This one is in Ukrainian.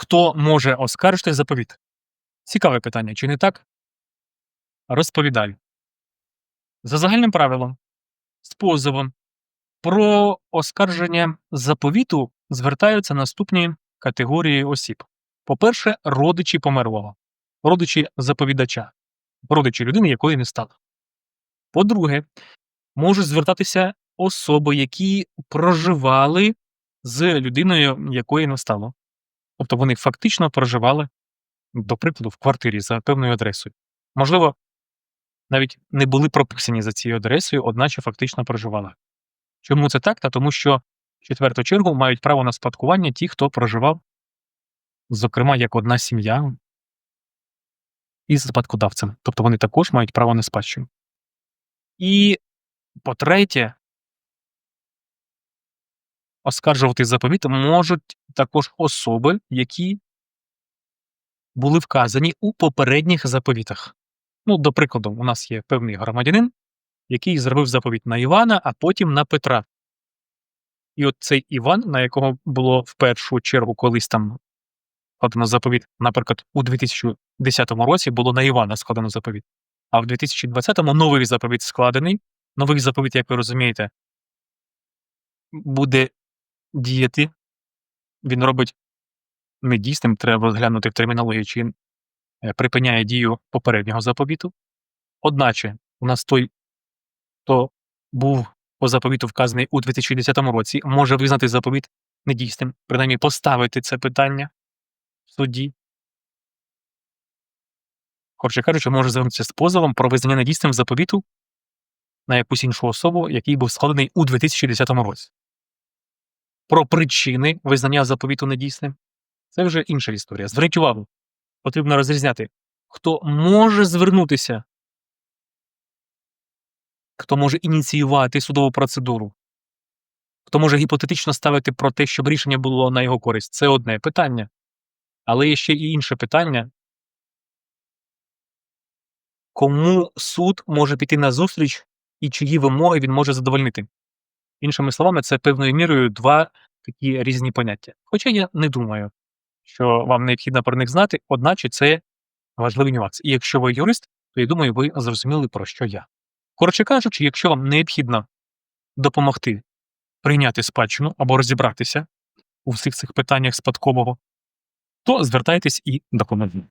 Хто може оскаржити заповіт? Цікаве питання, чи не так? Розповідаю. За загальним правилом, з позовом про оскарження заповіту звертаються наступні категорії осіб. По-перше, родичі померлого, родичі заповідача, родичі людини, якої не стало. По-друге, можуть звертатися особи, які проживали з людиною, якої не стало. Тобто вони фактично проживали, до прикладу, в квартирі за певною адресою. Можливо, навіть не були прописані за цією адресою, одначе фактично проживали. Чому це так? Та тому що в четверту чергу мають право на спадкування ті, хто проживав, зокрема, як одна сім'я із спадкодавцем. Тобто вони також мають право на спадщину. І по-третє, оскаржувати заповіт можуть також особи, які були вказані у попередніх заповітах. Ну, до прикладу, у нас є певний громадянин, який зробив заповідь на Івана, а потім на Петра. І от цей Іван, на якого було в першу чергу колись там складено заповіт, наприклад, у 2010 році було на Івана складено заповіт, а в 2020-му новий заповіт складений. Новий заповіт, як ви розумієте, буде діяти. Він робить недійсним, треба розглянути в термінології, чи він е, припиняє дію попереднього заповіту. Одначе, у нас той, хто був по заповіту вказаний у 2010 році, може визнати заповіт недійсним, принаймні поставити це питання в суді. Коротше кажучи, може звернутися з позовом про визнання недійсним заповіту на якусь іншу особу, який був складений у 2010 році. Про причини визнання заповіту недійсним це вже інша історія. Зверніть увагу, потрібно розрізняти, хто може звернутися, хто може ініціювати судову процедуру, хто може гіпотетично ставити про те, щоб рішення було на його користь. Це одне питання. Але є ще і інше питання. Кому суд може піти на зустріч і чиї вимоги він може задовольнити? Іншими словами, це певною мірою два такі різні поняття. Хоча я не думаю, що вам необхідно про них знати, одначе це важливий нюанс. І якщо ви юрист, то я думаю, ви зрозуміли, про що я. Коротше кажучи, якщо вам необхідно допомогти прийняти спадщину або розібратися у всіх цих питаннях спадкового, то звертайтесь і до допоможіть.